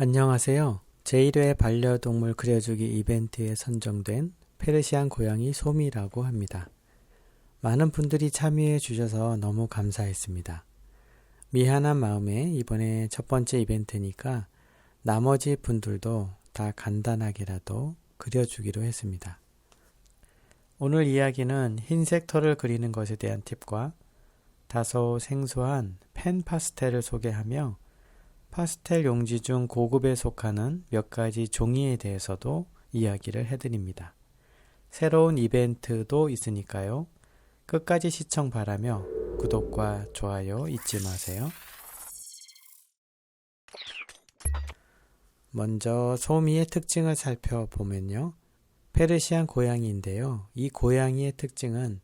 안녕하세요. 제1회 반려동물 그려주기 이벤트에 선정된 페르시안 고양이 소미라고 합니다. 많은 분들이 참여해 주셔서 너무 감사했습니다. 미안한 마음에 이번에 첫 번째 이벤트니까 나머지 분들도 다 간단하게라도 그려주기로 했습니다. 오늘 이야기는 흰색 털을 그리는 것에 대한 팁과 다소 생소한 펜 파스텔을 소개하며 파스텔 용지 중 고급에 속하는 몇 가지 종이에 대해서도 이야기를 해드립니다. 새로운 이벤트도 있으니까요. 끝까지 시청 바라며 구독과 좋아요 잊지 마세요. 먼저 소미의 특징을 살펴보면요. 페르시안 고양이인데요. 이 고양이의 특징은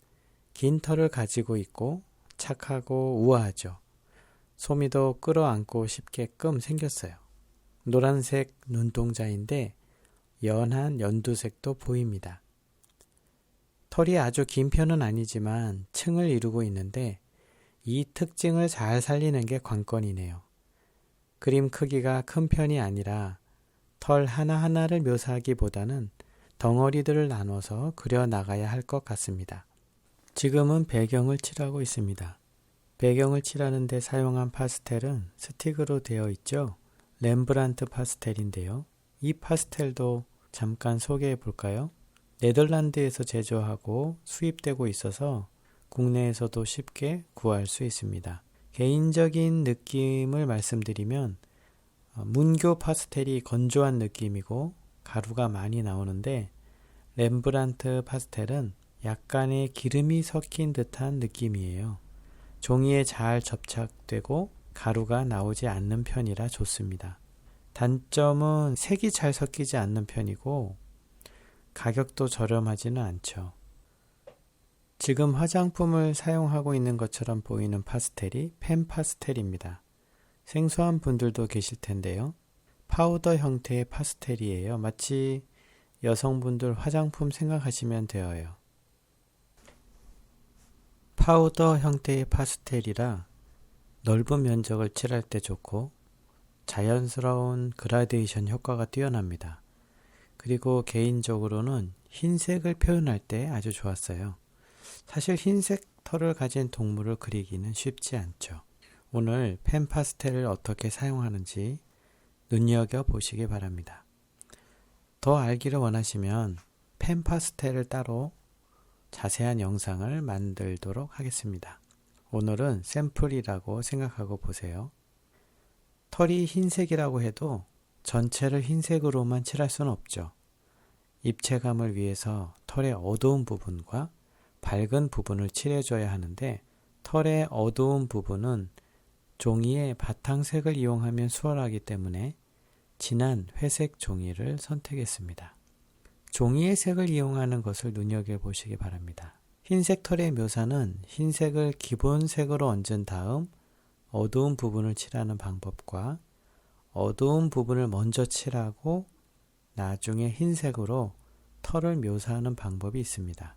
긴 털을 가지고 있고 착하고 우아하죠. 소미도 끌어안고 싶게끔 생겼어요. 노란색 눈동자인데 연한 연두색도 보입니다. 털이 아주 긴 편은 아니지만 층을 이루고 있는데 이 특징을 잘 살리는 게 관건이네요. 그림 크기가 큰 편이 아니라 털 하나하나를 묘사하기보다는 덩어리들을 나눠서 그려 나가야 할 것 같습니다. 지금은 배경을 칠하고 있습니다. 배경을 칠하는 데 사용한 파스텔은 스틱으로 되어 있죠. 렘브란트 파스텔인데요. 이 파스텔도 잠깐 소개해 볼까요? 네덜란드에서 제조하고 수입되고 있어서 국내에서도 쉽게 구할 수 있습니다. 개인적인 느낌을 말씀드리면 어, 문교 파스텔이 건조한 느낌이고 가루가 많이 나오는데 렘브란트 파스텔은 약간의 기름이 섞인 듯한 느낌이에요. 종이에 잘 접착되고 가루가 나오지 않는 편이라 좋습니다. 단점은 색이 잘 섞이지 않는 편이고 가격도 저렴하지는 않죠. 지금 화장품을 사용하고 있는 것처럼 보이는 파스텔이 펜 파스텔입니다. 생소한 분들도 계실 텐데요. 파우더 형태의 파스텔이에요. 마치 여성분들 화장품 생각하시면 되어요. 파우더 형태의 파스텔이라 넓은 면적을 칠할 때 좋고 자연스러운 그라데이션 효과가 뛰어납니다. 그리고 개인적으로는 흰색을 표현할 때 아주 좋았어요. 사실 흰색 털을 가진 동물을 그리기는 쉽지 않죠. 오늘 펜 파스텔을 어떻게 사용하는지 눈여겨 보시기 바랍니다. 더 알기를 원하시면 펜 파스텔을 따로 자세한 영상을 만들도록 하겠습니다. 오늘은 샘플이라고 생각하고 보세요. 털이 흰색이라고 해도 전체를 흰색으로만 칠할 수는 없죠. 입체감을 위해서 털의 어두운 부분과 밝은 부분을 칠해줘야 하는데 털의 어두운 부분은 종이의 바탕색을 이용하면 수월하기 때문에 진한 회색 종이를 선택했습니다. 종이의 색을 이용하는 것을 눈여겨보시기 바랍니다. 흰색 털의 묘사는 흰색을 기본 색으로 얹은 다음 어두운 부분을 칠하는 방법과 어두운 부분을 먼저 칠하고 나중에 흰색으로 털을 묘사하는 방법이 있습니다.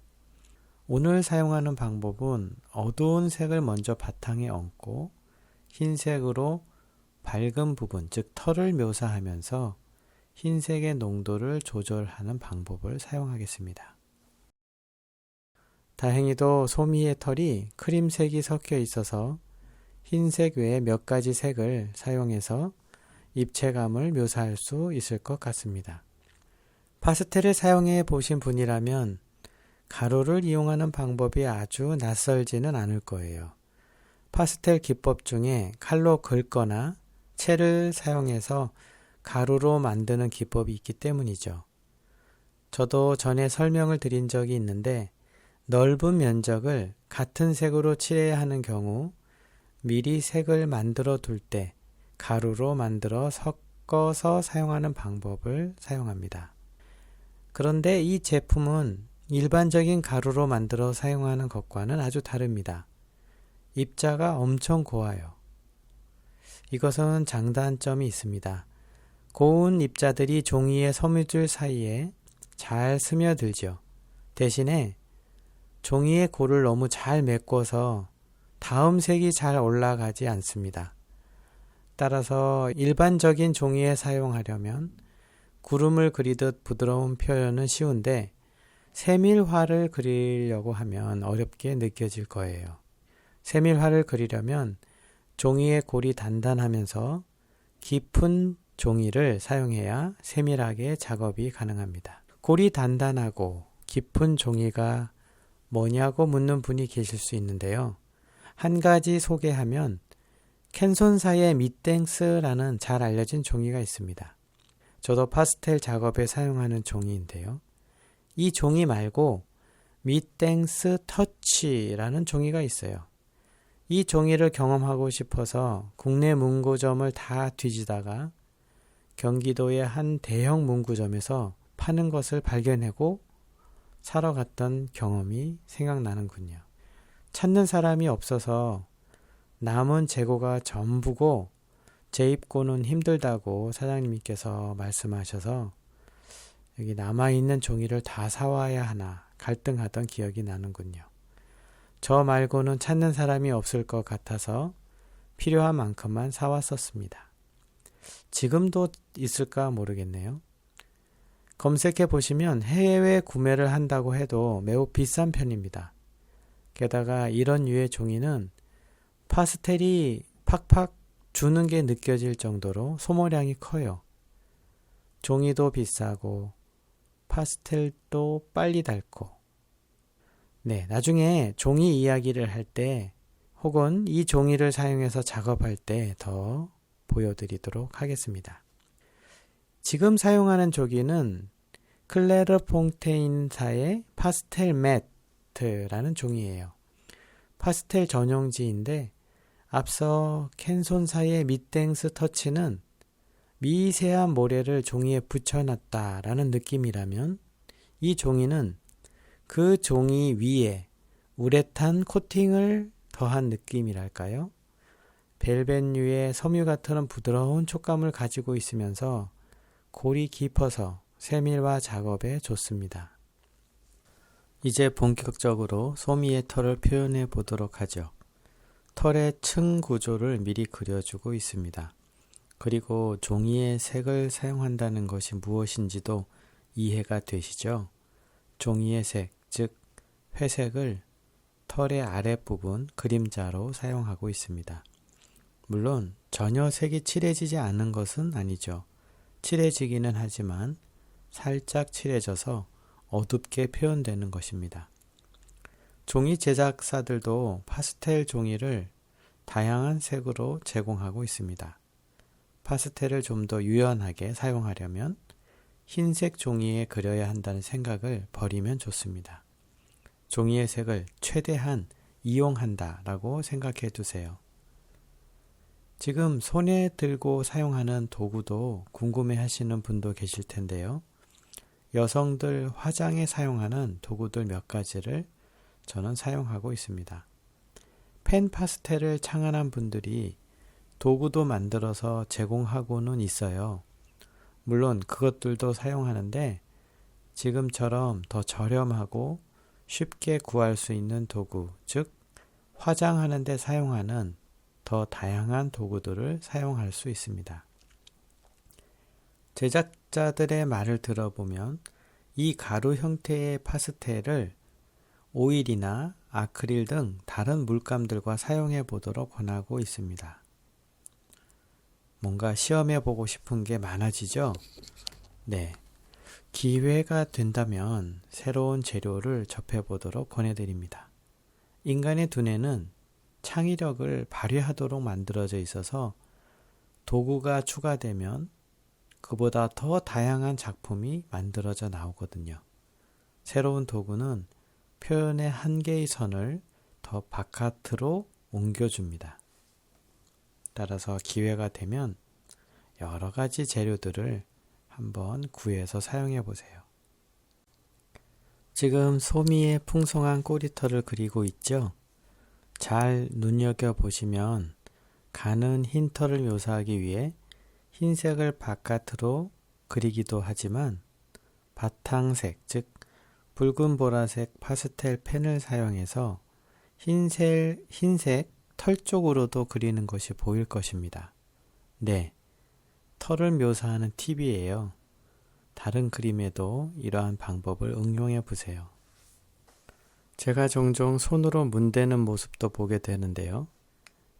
오늘 사용하는 방법은 어두운 색을 먼저 바탕에 얹고 흰색으로 밝은 부분, 즉 털을 묘사하면서 흰색의 농도를 조절하는 방법을 사용하겠습니다. 다행히도 소미의 털이 크림색이 섞여 있어서 흰색 외에 몇 가지 색을 사용해서 입체감을 묘사할 수 있을 것 같습니다. 파스텔을 사용해 보신 분이라면 가루를 이용하는 방법이 아주 낯설지는 않을 거예요. 파스텔 기법 중에 칼로 긁거나 채를 사용해서 가루로 만드는 기법이 있기 때문이죠. 저도 전에 설명을 드린 적이 있는데 넓은 면적을 같은 색으로 칠해야 하는 경우 미리 색을 만들어 둘 때 가루로 만들어 섞어서 사용하는 방법을 사용합니다. 그런데 이 제품은 일반적인 가루로 만들어 사용하는 것과는 아주 다릅니다. 입자가 엄청 고와요. 이것은 장단점이 있습니다. 고운 입자들이 종이의 섬유줄 사이에 잘 스며들죠. 대신에 종이의 골을 너무 잘 메꿔서 다음 색이 잘 올라가지 않습니다. 따라서 일반적인 종이에 사용하려면 구름을 그리듯 부드러운 표현은 쉬운데 세밀화를 그리려고 하면 어렵게 느껴질 거예요. 세밀화를 그리려면 종이의 골이 단단하면서 깊은 종이를 사용해야 세밀하게 작업이 가능합니다. 골이 단단하고 깊은 종이가 뭐냐고 묻는 분이 계실 수 있는데요. 한 가지 소개하면 캔손사의 밑땡스라는 잘 알려진 종이가 있습니다. 저도 파스텔 작업에 사용하는 종이인데요. 이 종이 말고 밑땡스 터치라는 종이가 있어요. 이 종이를 경험하고 싶어서 국내 문구점을 다 뒤지다가 경기도의 한 대형 문구점에서 파는 것을 발견하고 사러 갔던 경험이 생각나는군요. 찾는 사람이 없어서 남은 재고가 전부고 재입고는 힘들다고 사장님께서 말씀하셔서 여기 남아있는 종이를 다 사와야 하나 갈등하던 기억이 나는군요. 저 말고는 찾는 사람이 없을 것 같아서 필요한 만큼만 사왔었습니다. 지금도 있을까 모르겠네요. 검색해 보시면 해외 구매를 한다고 해도 매우 비싼 편입니다. 게다가 이런 류의 종이는 파스텔이 팍팍 주는 게 느껴질 정도로 소모량이 커요. 종이도 비싸고 파스텔도 빨리 닳고 네, 나중에 종이 이야기를 할 때 혹은 이 종이를 사용해서 작업할 때 더 보여드리도록 하겠습니다. 지금 사용하는 조기는 클레르 퐁테인사의 파스텔 매트라는 종이에요. 파스텔 전용지인데 앞서 캔손사의 밑땡스 터치는 미세한 모래를 종이에 붙여놨다라는 느낌이라면 이 종이는 그 종이 위에 우레탄 코팅을 더한 느낌이랄까요? 벨벳류의 섬유 같은 부드러운 촉감을 가지고 있으면서 골이 깊어서 세밀화 작업에 좋습니다. 이제 본격적으로 소미의 털을 표현해 보도록 하죠. 털의 층 구조를 미리 그려주고 있습니다. 그리고 종이의 색을 사용한다는 것이 무엇인지도 이해가 되시죠? 종이의 색, 즉 회색을 털의 아랫부분 그림자로 사용하고 있습니다. 물론 전혀 색이 칠해지지 않은 것은 아니죠. 칠해지기는 하지만 살짝 칠해져서 어둡게 표현되는 것입니다. 종이 제작사들도 파스텔 종이를 다양한 색으로 제공하고 있습니다. 파스텔을 좀 더 유연하게 사용하려면 흰색 종이에 그려야 한다는 생각을 버리면 좋습니다. 종이의 색을 최대한 이용한다 라고 생각해 두세요. 지금 손에 들고 사용하는 도구도 궁금해 하시는 분도 계실 텐데요. 여성들 화장에 사용하는 도구들 몇 가지를 저는 사용하고 있습니다. 펜 파스텔을 창안한 분들이 도구도 만들어서 제공하고는 있어요. 물론 그것들도 사용하는데 지금처럼 더 저렴하고 쉽게 구할 수 있는 도구, 즉 화장하는데 사용하는 더 다양한 도구들을 사용할 수 있습니다. 제작자들의 말을 들어보면 이 가루 형태의 파스텔을 오일이나 아크릴 등 다른 물감들과 사용해 보도록 권하고 있습니다. 뭔가 시험해 보고 싶은 게 많아지죠? 네. 기회가 된다면 새로운 재료를 접해 보도록 권해드립니다. 인간의 두뇌는 창의력을 발휘하도록 만들어져 있어서 도구가 추가되면 그보다 더 다양한 작품이 만들어져 나오거든요. 새로운 도구는 표현의 한계의 선을 더 바깥으로 옮겨줍니다. 따라서 기회가 되면 여러 가지 재료들을 한번 구해서 사용해 보세요. 지금 소미의 풍성한 꼬리털을 그리고 있죠? 잘 눈여겨 보시면 가는 흰 털을 묘사하기 위해 흰색을 바깥으로 그리기도 하지만 바탕색, 즉 붉은 보라색 파스텔 펜을 사용해서 흰색, 흰색 털 쪽으로도 그리는 것이 보일 것입니다. 네, 털을 묘사하는 팁이에요. 다른 그림에도 이러한 방법을 응용해 보세요. 제가 종종 손으로 문대는 모습도 보게 되는데요.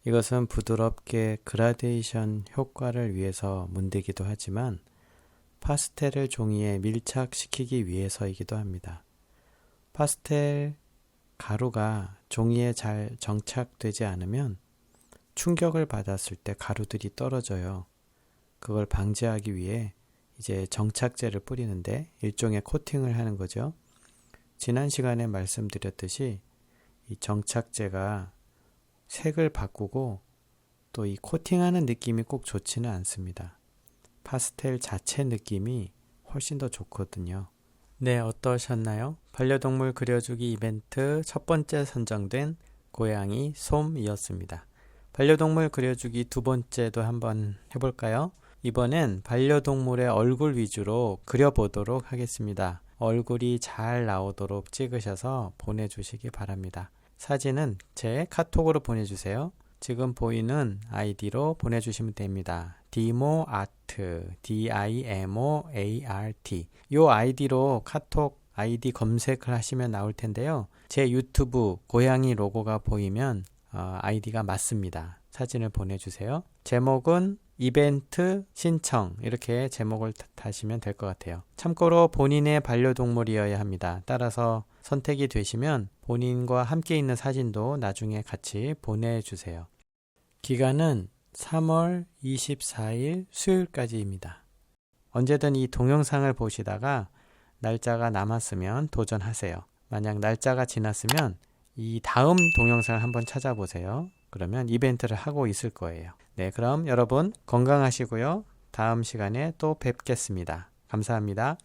이것은 부드럽게 그라데이션 효과를 위해서 문대기도 하지만 파스텔을 종이에 밀착시키기 위해서이기도 합니다. 파스텔 가루가 종이에 잘 정착되지 않으면 충격을 받았을 때 가루들이 떨어져요. 그걸 방지하기 위해 이제 정착제를 뿌리는데 일종의 코팅을 하는 거죠. 지난 시간에 말씀드렸듯이 이 정착제가 색을 바꾸고 또 이 코팅하는 느낌이 꼭 좋지는 않습니다. 파스텔 자체 느낌이 훨씬 더 좋거든요. 네, 어떠셨나요? 반려동물 그려주기 이벤트 첫 번째 선정된 고양이 솜이었습니다. 반려동물 그려주기 두 번째도 한번 해볼까요? 이번엔 반려동물의 얼굴 위주로 그려보도록 하겠습니다. 얼굴이 잘 나오도록 찍으셔서 보내주시기 바랍니다. 사진은 제 카톡으로 보내주세요. 지금 보이는 아이디로 보내주시면 됩니다. 디모아트, D-I-M-O-A-R-T. 이 아이디로 카톡 아이디 검색을 하시면 나올 텐데요. 제 유튜브 고양이 로고가 보이면 어, 아이디가 맞습니다. 사진을 보내주세요. 제목은 이벤트 신청 이렇게 제목을 다시면 될 것 같아요. 참고로 본인의 반려동물이어야 합니다. 따라서 선택이 되시면 본인과 함께 있는 사진도 나중에 같이 보내주세요. 기간은 3월 24일 수요일까지입니다. 언제든 이 동영상을 보시다가 날짜가 남았으면 도전하세요. 만약 날짜가 지났으면 이 다음 동영상을 한번 찾아보세요. 그러면 이벤트를 하고 있을 거예요. 네, 그럼 여러분 건강하시고요. 다음 시간에 또 뵙겠습니다. 감사합니다.